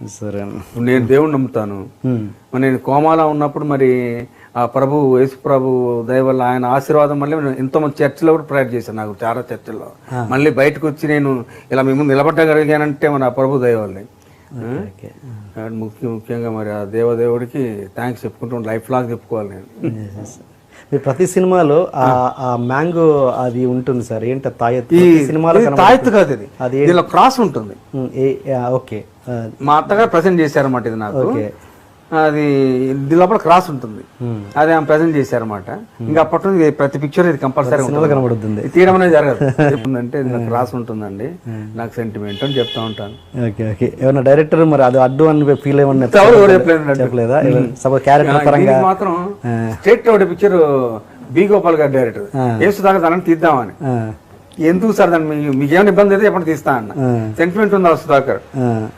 సరే ఇప్పుడు నేను దేవుణ్ణి నమ్ముతాను. మరి నేను కోమాలో ఉన్నప్పుడు మరి ఆ ప్రభు యేసు ప్రభు దయ వల్ల ఆయన ఆశీర్వాదం మళ్ళీ నేను ఎంతో మంది చర్చిలో కూడా ప్రేయర్ చేశాను నాకు చాలా చర్చిల్లో మళ్ళీ బయటకు వచ్చి నేను ఇలా మీ ముందు నిలబడగలిగానంటే మన ఆ ప్రభు దయ వల్లే. ముఖ్య ముఖ్యంగా మరి ఆ దేవదేవుడికి థ్యాంక్స్ చెప్పుకుంటూ లైఫ్ లాంగ్ చెప్పుకోవాలి నేను. Yes, yes. మీ ప్రతి సినిమాలో ఆ మ్యాంగో అది ఉంటుంది సార్. ఏంటి తాయెత్తు? ఈ సినిమాలో. తాయెత్తు కాదు ఇది. అది దీనిలో క్రాస్ ఉంటుంది. ఓకే. మా అత్తగారు ప్రజెంట్ చేశారన్నమాట ఇది నాకు. ఓకే. అది దీని లోపల క్రాస్ ఉంటుంది. అది ఆమె ప్రజెంట్ చేశారన్నమాట. ఇంకా అప్పటి నుంచి ఇది ప్రతి పిక్చర్ ఇది కంపల్సరీ కనబడుతుంది. ఇది తీయడం అనేది జరగదు. అంటే ఇది క్రాస్ ఉంటుందండి. నాకు సెంటిమెంట్ అని చెప్తా ఉంటాను. Okay okay. ఏమన్నా డైరెక్టర్ మరి అది అడ్డు అని ఫీల్ ఏమన్నా చెప్పలేదు క్యారెక్టర్ పరంగా మాత్రం స్టేట్ ఒకటి పిక్చర్ బి గోపాల్ గారి డైరెక్టర్ ఏ సుధాకర్ దాన్ని తీద్దామని. ఎందుకు సార్ దాన్ని మీ- మీకేమైనా ఇబ్బంది అయితే ఎప్పుడు తీస్తా అన్న. సెంటిమెంట్ ఉందా సుధాకర్?